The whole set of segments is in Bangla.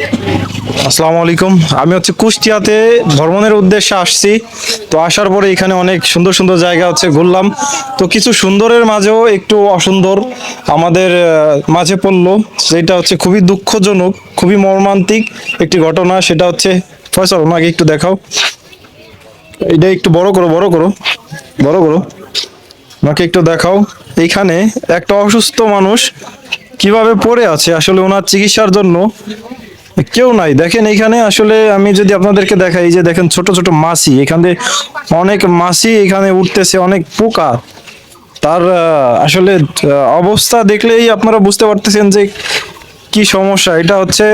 আসসালামু আলাইকুম। আমি হচ্ছে কুষ্টিয়াতে ভ্রমণের উদ্দেশ্যে আসছি। তো আসার পরে এখানে অনেক সুন্দর সুন্দর জায়গা হচ্ছে ঘুরলাম। তো কিছু সুন্দরের মাঝেও একটু অসুন্দর আমাদের মাঝে পড়ল। যেটা হচ্ছে খুবই দুঃখজনক, খুবই মর্মান্তিক একটি ঘটনা, সেটা হচ্ছে, ফয়সল, ওনাকে একটু দেখাও। এটা একটু বড় করো বড় করো বড় করো। আমাকে একটু দেখাও। এইখানে একটা অসুস্থ মানুষ কীভাবে পড়ে আছে? আসলে ওনার চিকিৎসার জন্য কেউ নাই। দেখেন এখানে আসলে আমি যদি আপনাদেরকে দেখাই যে দেখেন ছোট ছোট মাছি, এখানে অনেক মাছি এখানে উঠতেছে, অনেক পোকা। তার আসলে অবস্থা দেখলেই আপনারা বুঝতে পারতেছেন যে কি সমস্যা। এটা হচ্ছে,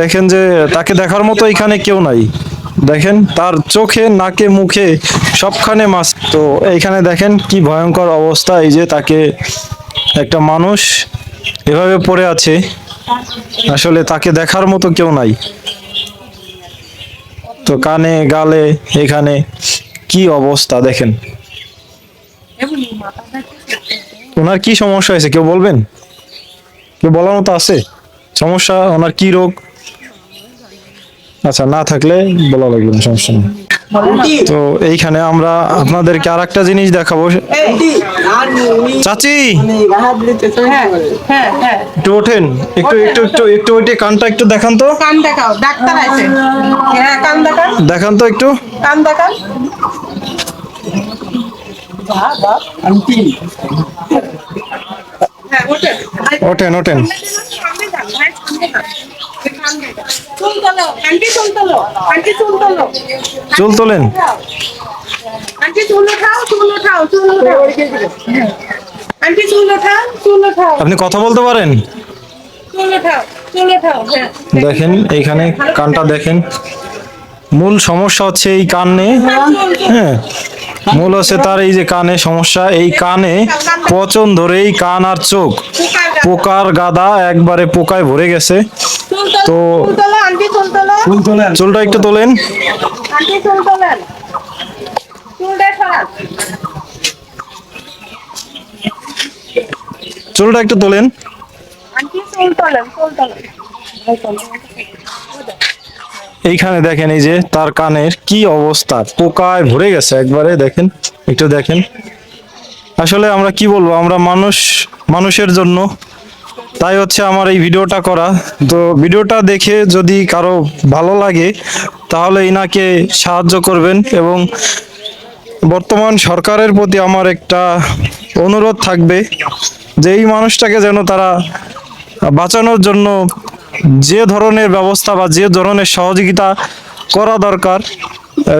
দেখেন যে তাকে দেখার মতো এখানে কেউ নাই। দেখেন, তার চোখে, নাকে, মুখে সবখানে মাছ। তো এইখানে দেখেন কি ভয়ঙ্কর অবস্থা, এই যে তাকে একটা মানুষ এভাবে পড়ে আছে। আসলে তাকে দেখার মতো কেউ নাই। তো কানে, গালে, এখানে কি অবস্থা দেখেন। ওনার কি সমস্যা হয়েছে কেউ বলবেন? কেউ বলার মতো আছে? সমস্যা, ওনার কি রোগ? আচ্ছা না থাকলে বলা লাগবে না, সমস্যা নেই। তো এইখানে আমরা আপনাদেরকে আর একটা জিনিস দেখাবো। চাচি! হ্যাঁ হ্যাঁ হ্যাঁ। একটু ওঠেন একটু একটু একটু একটু ওইটে কানটা একটু দেখান তো। কান দেখাও ডাক্তার আছে। হ্যাঁ কান দেখান। দেখান তো একটু। কান দেখান। হ্যাঁ ওঠেন। ওঠেন ওঠেন চুল তোলেন। আপনি কথা বলতে পারেন? হ্যাঁ। দেখেন এইখানে কানটা দেখেন। মূল সমস্যা হচ্ছে এই কানে হ্যাঁ। মূল হচ্ছে তার এই যে কানে সমস্যা এই কানে পচন ধরে এই কান আর চোখ। পোকার গাদা একবারে পোকায় ভরে গেছে। তো- চুলটা একটু তোলেন। চুলটা একটু তোলেন। এইখানে দেখেন এই যে তার কানের কি অবস্থা পোকায় ভরে গেছে একবারে দেখেন একটু দেখেন। আসলে আমরা কি বলব আমরা মানুষ মানুষের জন্য তাই হচ্ছে আমার এই ভিডিওটা করা। তো ভিডিওটা দেখে যদি কারও ভালো লাগে, তাহলে ইনাকে সাহায্য করবেন এবং বর্তমান সরকারের প্রতি আমার একটা অনুরোধ থাকবে যে এই মানুষটাকে যেন তারা বাঁচানোর জন্য যে ধরনের ব্যবস্থা বা যে ধরনের সহযোগিতা করা দরকার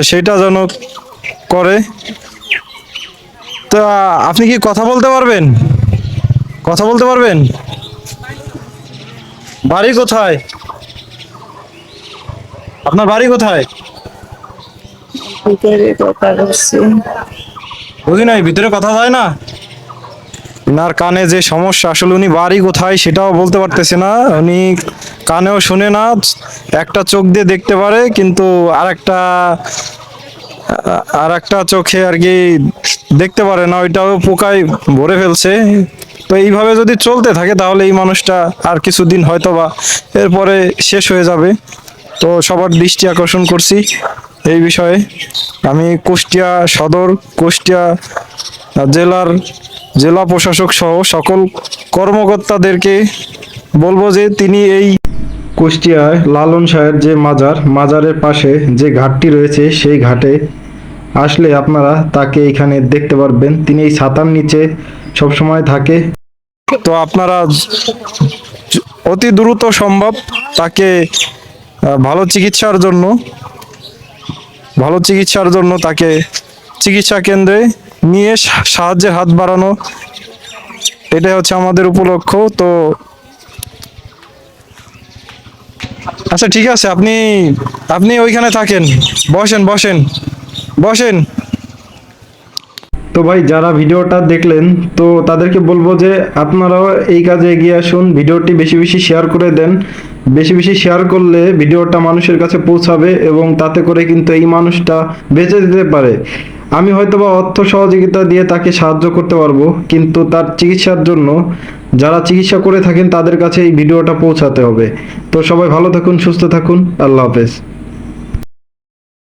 সেটা যেন করে। তা আপনি কি কথা বলতে পারবেন? কথা বলতে পারবেন? বাড়ি কোথায়? আপনার বাড়ি কোথায়? ভিতরে কথা বলছি। বুঝি নাই ভিতরে কথা যায় না? ওনার কানে যে সমস্যা আসলে উনি বাড়ি কোথায় সেটাও বলতে পারতেছে না। উনি কানেও শুনে না একটা চোখ দিয়ে দেখতে পারে কিন্তু আর একটা আর একটা চোখে আর কি দেখতে পারে না ওইটাও পোকায় ভরে ফেলছে। তো এইভাবে যদি চলতে থাকে, তাহলে এই মানুষটা আর কিছুদিন হয়তো বা এরপরে শেষ হয়ে যাবে। তো সবার দৃষ্টি আকর্ষণ করছি এই বিষয়ে। আমি কুষ্টিয়া সদর, কুষ্টিয়া জেলার জেলা প্রশাসক সহ সকল কর্মকর্তাদেরকে বলব যে তিনি এই কুষ্টিয়ায় লালন শাহের যে মাজার, মাজারের পাশে যে ঘাটটি রয়েছে, সেই ঘাটে আসলে আপনারা তাকে এখানে দেখতে পারবেন। তিনি এই ছাতার নিচে সবসময় থাকে। তো আপনারা অতি দ্রুত সম্ভব তাকে ভালো চিকিৎসার জন্য, ভালো চিকিৎসার জন্য তাকে চিকিৎসা কেন্দ্রে নিয়ে সাহায্যের হাত বাড়ানো, এটাই হচ্ছে আমাদের উপলক্ষ। তো আচ্ছা ঠিক আছে, আপনি আপনি ওইখানে থাকেন। বসেন বসেন বসেন। তো ভাই, যারা ভিডিওটা দেখলেন, তো তাদেরকে বলব যে আপনারাও এই কাজে এগিয়ে আসুন, ভিডিওটি বেশি বেশি শেয়ার করে দেন। বেশি বেশি শেয়ার করলে ভিডিওটা মানুষের কাছে পৌঁছাবে এবং তাতে করে কিন্তু এই মানুষটা বেঁচে যেতে পারে। আমি হয়তোবা অর্থ সহযোগিতা দিয়ে তাকে সাহায্য করতে পারব, কিন্তু তার চিকিৎসার জন্য যারা চিকিৎসা করে থাকেন, তাদের কাছে এই ভিডিওটা পৌঁছাতে হবে। তো সবাই ভালো থাকুন, সুস্থ থাকুন, আল্লাহ হাফেজ।